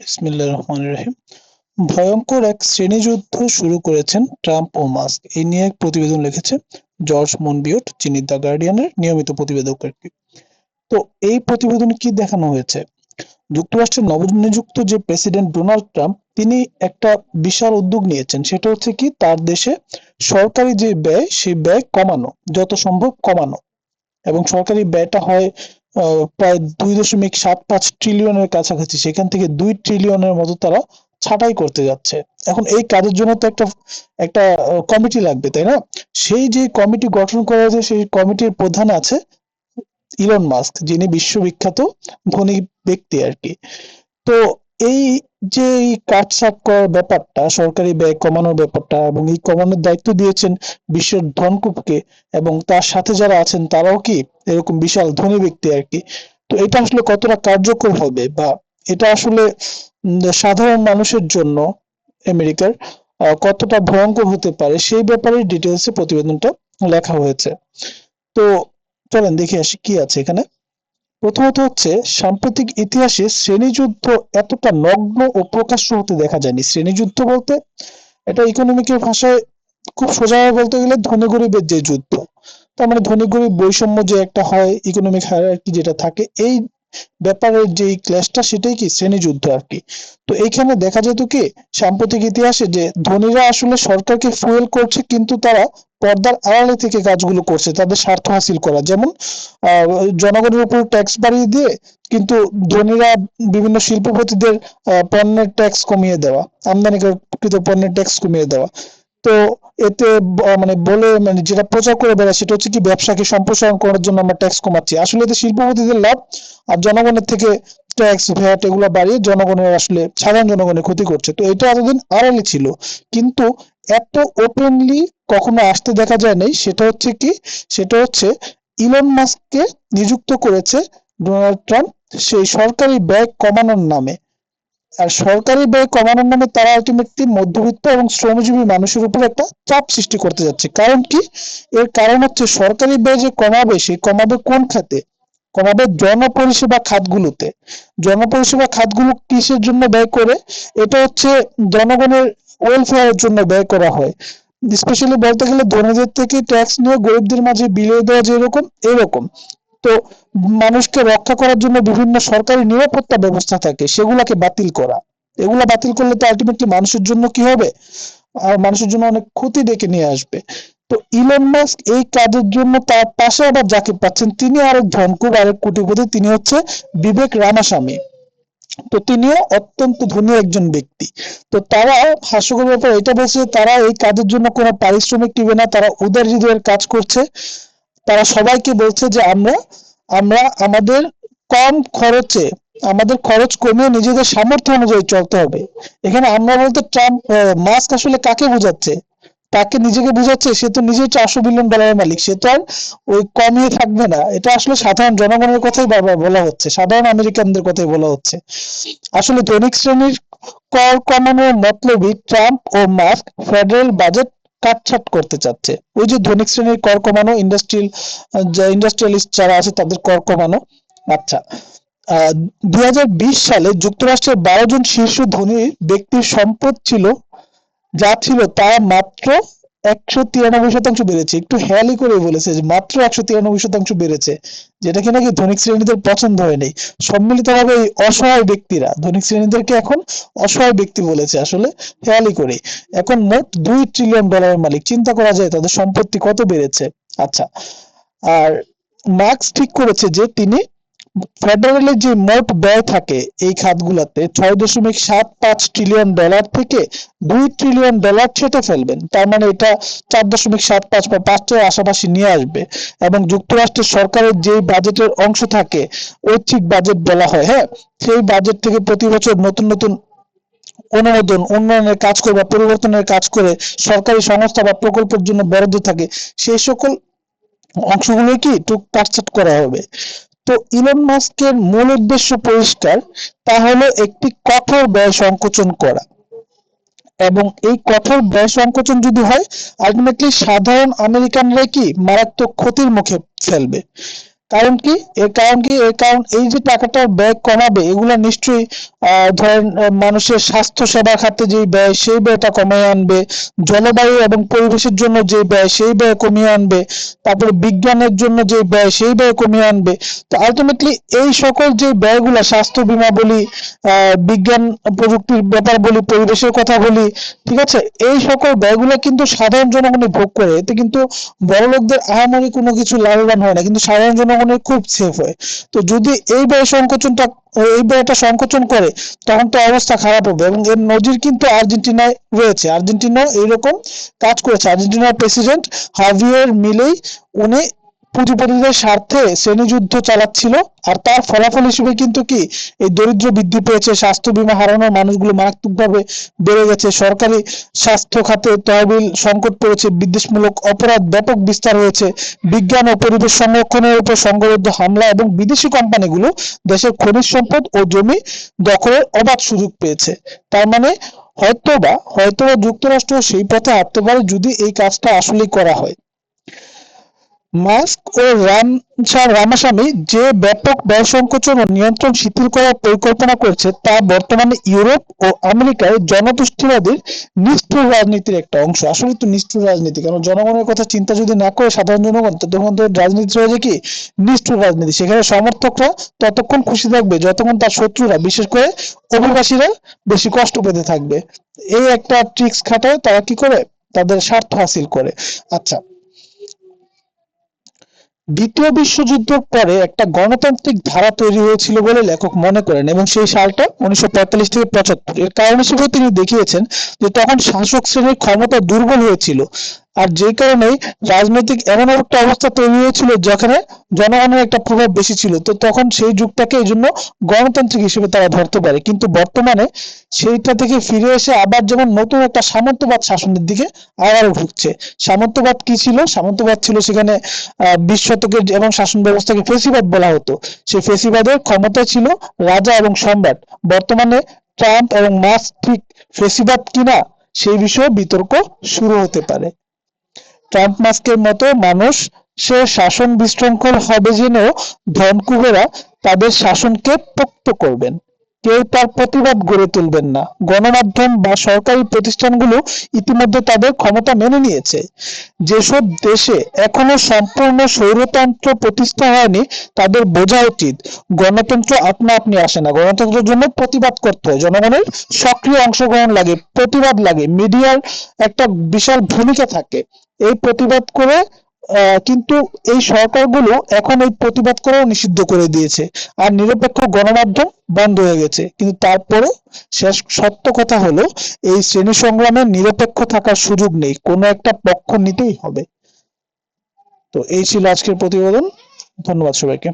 বিসমিল্লাহ রহমান রহিম। ভয়ঙ্কর এক শ্রেণীযুদ্ধ শুরু করেছেন ট্রাম্প ও মাস্ক। এই নিয়ে এক প্রতিবেদন লিখেছে জর্জ মনবিয়ট, যিনি দ্য গার্ডিয়ানের নিয়মিত প্রতিবেদক আর কি। তো এই প্রতিবেদনে কি দেখানো হয়েছে? যুক্তরাষ্ট্রের নবনিযুক্ত যে প্রেসিডেন্ট ডোনাল্ড ট্রাম্প, তিনি একটা বিশাল উদ্যোগ নিয়েছেন। সেটা হচ্ছে কি, তার দেশে সরকারি যে ব্যয়, সেই ব্যয় কমানো, যত সম্ভব কমানো। এবং সরকারি ব্যয়টা হয় প্রায় দুই দশমিক সাত পাঁচ ট্রিলিয়নের কাছাকাছি, সেখান থেকে দুই ট্রিলিয়নের মতো তারা ছাটাই করতে যাচ্ছে। এখন এই কাজের জন্য তো একটা একটা কমিটি লাগবে, তাই না? সেই যে কমিটি গঠন করা হয়েছে, সেই কমিটির প্রধান আছে ইলন মাস্ক যিনি বিশ্ববিখ্যাত ধনী ব্যক্তি আর কি। তো এই যে এই কাটছাট করার ব্যাপারটা, সরকারি ব্যয় কমানোর ব্যাপারটা এবং এই কমানোর দায়িত্ব দিয়েছেন বিশ্বের ধনকুপকে এবং তার সাথে যারা আছেন তারাও কি এরকম বিশাল ধনী ব্যক্তি আর কি? তো এটা আসলে কতটা কার্যকর হবে বা এটা আসলে সাধারণ মানুষের জন্য আমেরিকার কতটা ভয়ঙ্কর হতে পারে সেই ব্যাপারে ডিটেলসে প্রতিবেদনটা লেখা হয়েছে। তো চলেন দেখে আসি কি আছে এখানে। প্রথমত হচ্ছে, সাম্প্রতিক ইতিহাসে শ্রেণীযুদ্ধ এতটা নগ্ন ও প্রকাশ্য হতে দেখা যায়নি। শ্রেণীযুদ্ধ বলতে, এটা ইকোনমিকের ভাষায় খুব সোজাভাবে বলতে গেলে ধনী গরিবের যে যুদ্ধ। তার মানে ধনী গরিব বৈষম্য যে একটা হয় ইকোনমিক হায়ারার্কি যেটা থাকে, এই ব্যাপারের যে ক্লাসটা সেটাই কি? শ্রেণীযুদ্ধ আর কি। তো এইখানে দেখা যেত কি, সাম্প্রতিক ইতিহাসে যে ধনীরা আসলে সরকারকে ফুয়েল করছে, কিন্তু তারা পর্দার আড়ালে থেকে কাজগুলো করছে, তাদের স্বার্থ হাসিল করা। যেমন জনগণের উপর ট্যাক্স বাড়িয়ে দিয়ে কিন্তু ধনীরা বিভিন্ন শিল্পপতিদের পণ্যের ট্যাক্স কমিয়ে দেওয়া, আমদানিকৃত পণ্যের ট্যাক্স কমিয়ে দেওয়া। তো এতে মানে বলে মানে যেটা প্রচার করে বেড়ায় সেটা হচ্ছে কি ব্যবসাকে সম্প্রসারণ করার জন্য আমরা ট্যাক্স কমাচ্ছি। আসলে এতে শিল্পপতিদের লাভ আর জনগণের থেকে ট্যাক্স ভ্যাট এগুলো বাড়িয়ে জনগণের আসলে, সাধারণ জনগণের ক্ষতি করছে। তো এটা এতদিন আড়ালে ছিল। কিন্তু এত ওপেনলি কখনো আসতে দেখা যায় নাই সেটা হচ্ছে কি, সেটা হচ্ছে ইলন মাস্ককে নিযুক্ত করেছে ডোনাল্ড ট্রাম্প সেই সরকারি ব্যয় কমানোর নামে। আর সরকারি ব্যয় কমানোর নামে তারা আলটিমেটলি মধ্যবিত্ত এবং শ্রমজীবী মানুষের উপর একটা চাপ সৃষ্টি করতে যাচ্ছে। কারণ কি? এর কারণ হচ্ছে সরকারি ব্যয় যে কমাবে, সে কমাবে কোন খাতে? কমাবে জনপরিষেবা খাতগুলোতে। জনপরিষেবা খাতগুলো কিসের জন্য ব্যয় করে? এটা হচ্ছে জনগণের ওয়েলফেয়ারের জন্য ব্যয় করা হয়। স্পেশালি বলতে গেলে ধনীদের থেকে ট্যাক্স নিয়ে গরিবদের মাঝে বিলিয়ে দেওয়া যেরকম, এরকম। মানুষকে রক্ষা করার জন্য বিভিন্ন সরকারি নিরাপত্তা ব্যবস্থা থাকে, সেগুলাকে বাতিল করা। এগুলা বাতিল করলে তো আলটিমেটলি মানুষের জন্য কি হবে? আর মানুষের জন্য অনেক ক্ষতি ডেকে নিয়ে আসবে। তো ইলন মাস্ক এই কাজের জন্য তার পাশে আবার যাকে পাচ্ছেন তিনি আরেক ধনকুব আরেক কোটিপতি, তিনি হচ্ছে বিবেক রামাস্বামী। তো তিনিও অত্যন্ত ধনী একজন ব্যক্তি। তো তারা হাস্যকর ব্যাপার, এটা বলছে তারা এই কাজের জন্য কোনো পারিশ্রমিক দিবে না, তারা উদার হৃদয়ের কাজ করছে। তারা সবাইকে বলছে যে আমরা আমরা আমাদের কম খরচে, আমাদের খরচ কমিয়ে নিজেদের সামর্থ্য অনুযায়ী চলতে হবে। এখানে আমরা বলতে ট্রাম্প মাস্ক আসলে কাকে বোঝাচ্ছে? তাকে নিজেকে বোঝাচ্ছে? সে তো নিজেই চারশো বিলিয়ন ডলারের মালিক। সে তো আর ওই কমিয়ে থাকবে না। এটা আসলে সাধারণ জনগণের কথাই বারবার বলা হচ্ছে। সাধারণ আমেরিকানদের কথাই বলা হচ্ছে। আসলে ধনিক শ্রেণির কর কমানোর মতলবই ট্রাম্প ও মাস্ক ফেডারেল বাজেট কাটছাট করতে চাচ্ছে। ওই যে ধনিক শ্রেণির কর কমানো ইন্ডাস্ট্রিয়াল ইন্ডাস্ট্রিয়ালিস্ট যারা আছে তাদের কর কমানো। আচ্ছা দু হাজার বিশ সালে যুক্তরাষ্ট্রের বারো জন শীর্ষ ধনী ব্যক্তির সম্পদ ছিল, যা ছিল তা মাত্র একশো তিরানব্বই শতাংশ বেড়েছে। একটু হেয়ালি করে বলেছে যে মাত্র একশো তিরানব্বই শতাংশ বেড়েছে, যেটা কি নাকি ধনিক শ্রেণীদের পছন্দ হয়নি। সম্মিলিতভাবে এই অসহায় ব্যক্তিরা, ধনিক শ্রেণীদেরকে এখন অসহায় ব্যক্তি বলেছে আসলে, হেয়ালি করে। এখন মোট দুই ট্রিলিয়ন ডলারের মালিক, চিন্তা করা যায় তাদের সম্পত্তি কত বেড়েছে। আচ্ছা আর মার্কস ঠিক করেছে যে তিনি ফেডারেলের যে মোট ব্যয় থাকে এই খাতগুলোতে ছয় দশমিক সাত পাঁচ ট্রিলিয়ন ডলার থেকে দুই ট্রিলিয়ন ডলার ছেটে ফেলবেন। তার মানে এটা চার দশমিক সাত পাঁচ বা পাঁচটার আশাপাশি নিয়ে আসবে। এবং যুক্তরাষ্ট্রের সরকারের যে বাজেটের অংশ থাকে ঐচ্ছিক বাজেট বলা হয় হ্যাঁ? সেই বাজেট থেকে প্রতি বছর নতুন নতুন অনুমোদন, উন্নয়নের কাজ করে বা পরিবর্তনের কাজ করে সরকারি সংস্থা বা প্রকল্পের জন্য বরাদ্দ থাকে। সেই সকল অংশগুলো কি একটু কাটছাট করা হবে। তো ইলন মাস্কের মূল উদ্দেশ্য পরিষ্কার, তা হলো একটি কঠোর ব্যয় সংকোচন করা। এবং এই কঠোর ব্যয় সংকোচন যদি হয় আলটিমেটলি সাধারণ আমেরিকানরাই কি মারাত্মক ক্ষতির মুখে ফেলবে? কারণ কি? এর কারণ কি? এর কারণ এই যে টাকাটার ব্যয় কমাবে, এগুলো নিশ্চয়ই ধরেন মানুষের স্বাস্থ্য সেবা খাতে যে ব্যয়, সেই ব্যয়টা কমিয়ে আনবে। জলবায়ু এবং পরিবেশের জন্য যে ব্যয়, সেই ব্যয় কমিয়ে আনবে। তারপরে বিজ্ঞানের জন্য যে ব্যয়, সেই ব্যয় কমিয়ে আনবে। তো আলটিমেটলি এই সকল যে ব্যয়গুলো, স্বাস্থ্য বীমা বলি বিজ্ঞান প্রযুক্তির ব্যাপার বলি, পরিবেশের কথা বলি, ঠিক আছে? এই সকল ব্যয়গুলো কিন্তু সাধারণ জনগণই ভোগ করে। এতে কিন্তু বড় লোকদের আহামরি কোনো কিছু লাভবান হয় না। কিন্তু সাধারণ জনগণের খুব সেফ হয়। তো যদি এই ব্যয় সংকোচনটা, এই ব্যয়টা সংকোচন করে, তখন তো অবস্থা খারাপ হবে এবং এর নজির কিন্তু আর্জেন্টিনায় রয়েছে। আর্জেন্টিনা এইরকম কাজ করেছে। আর্জেন্টিনার প্রেসিডেন্ট হাভিয়ের মিলেই উনি পুঁজিপতিদের স্বার্থে শ্রেণীযুদ্ধ চালাচ্ছিল, আর তার ফলাফল হিসেবে কিন্তু কি এই দরিদ্র বৃদ্ধি পেয়েছে, স্বাস্থ্য বীমা হারানোর মানুষগুলো মারাত্মকভাবে বেড়ে গেছে। সরকারি স্বাস্থ্য খাতে তহবিল সংকট পড়েছে, বিদ্বেষমূলক অপরাধ ব্যাপক বিস্তার হয়েছে। বিজ্ঞান ও পরিবেশ সংরক্ষণের উপর সংঘবদ্ধ হামলা এবং বিদেশি কোম্পানিগুলো দেশের খনিজ সম্পদ ও জমি দখলের অবাধ সুযোগ পেয়েছে। তার মানে হয়তোবা হয়তোবা যুক্তরাষ্ট্র সেই পথে হাঁটতে পারে যদি এই কাজটা আসলেই করা হয়। মাস্ক ও রামসা রামাস্বামী যে ব্যাপক ব্যয় সংকোচন ও নিয়ন্ত্রণ শিথিল করার পরিকল্পনা করছে, তা বর্তমানে ইউরোপ ও আমেরিকায় জনতুষ্টিবাদীর নিষ্ঠুর রাজনীতির একটা অংশ। আসলে তো নিষ্ঠুর রাজনীতি কারণ জনগণের কথা চিন্তা যদি না করে সাধারণ জনগণ তখন তো রাজনীতি যায় কি? নিষ্ঠুর রাজনীতি। সেখানে সমর্থকরা ততক্ষণ খুশি থাকবে, যতক্ষণ তার শত্রুরা, বিশেষ করে অভিবাসীরা, বেশি কষ্ট পেতে থাকবে। এই একটা ট্রিক্স খাটায় তারা কি করে? তাদের স্বার্থ হাসিল করে। আচ্ছা দ্বিতীয় বিশ্বযুদ্ধের পরে একটা গণতান্ত্রিক ধারা তৈরি হয়েছিল বলে লেখক মনে করেন এবং সেই সালটা উনিশশো পঁয়তাল্লিশ থেকে পঁচাত্তর। এর কারণ হিসেবে তিনি দেখিয়েছেন যে তখন শাসক শ্রেণির ক্ষমতা দুর্বল হয়েছিল। আর যে কারণে রাজনৈতিক এমন একটা অবস্থা তৈরি হয়েছিল যেখানে জনগণের একটা প্রভাব বেশি ছিল, তো তখন সেই যুগটাকে এই জন্য গণতান্ত্রিক হিসেবে তারা ধরতে পারে। কিন্তু বর্তমানে সেইটা থেকে ফিরে এসে আবার যেমন নতুন একটা সামন্তবাদ শাসনের দিকে আবারও ঢুকছে। সামন্তবাদ কি ছিল? সামন্তবাদ ছিল সেখানে বিশ শতকের এবং শাসন ব্যবস্থাকে ফেসিবাদ বলা হতো, সেই ফেসিবাদের ক্ষমতা ছিল রাজা এবং সম্রাট। বর্তমানে ট্রাম্প এবং মাস্ক ঠিক ফেসিবাদ কিনা সেই বিষয়ে বিতর্ক শুরু হতে পারে। ট্রাম্প মাস্কের মতো মানুষ, সে শাসন বিশৃঙ্খল হবে জেনেও ধনকুবেরা তাদের শাসনকে পোক্ত করবেন। কেউ তার প্রতিবাদ গড়ে তুলবেন না। গণমাধ্যম বা সরকারি প্রতিষ্ঠানগুলো ইতিমধ্যে তাদের ক্ষমতা মেনে নিয়েছে। যেসব দেশে এখনও সম্পূর্ণ স্বৈরতন্ত্র প্রতিষ্ঠা হয়নি, তাদের বোঝা উচিত। গণতন্ত্র আপনা আপনি আসে না। গণতন্ত্রের জন্য প্রতিবাদ করতে হয়। জনগণের সক্রিয় অংশগ্রহণ লাগে, প্রতিবাদ লাগে। মিডিয়ার একটা বিশাল ভূমিকা থাকে। এই প্রতিবাদ করে কিন্তু এই সরকারগুলো এখন এই প্রতিবাদ করেও নিষিদ্ধ করে দিয়েছে। আর নিরপেক্ষ গণমাধ্যম বন্ধ হয়ে গেছে। কিন্তু তারপরে শেষ সত্য কথা হলো, এই শ্রেণি সংগ্রামে নিরপেক্ষ থাকার সুযোগ নেই। কোনো একটা পক্ষ নিতেই হবে। তো এই ছিল আজকের প্রতিবেদন। ধন্যবাদ সবাইকে।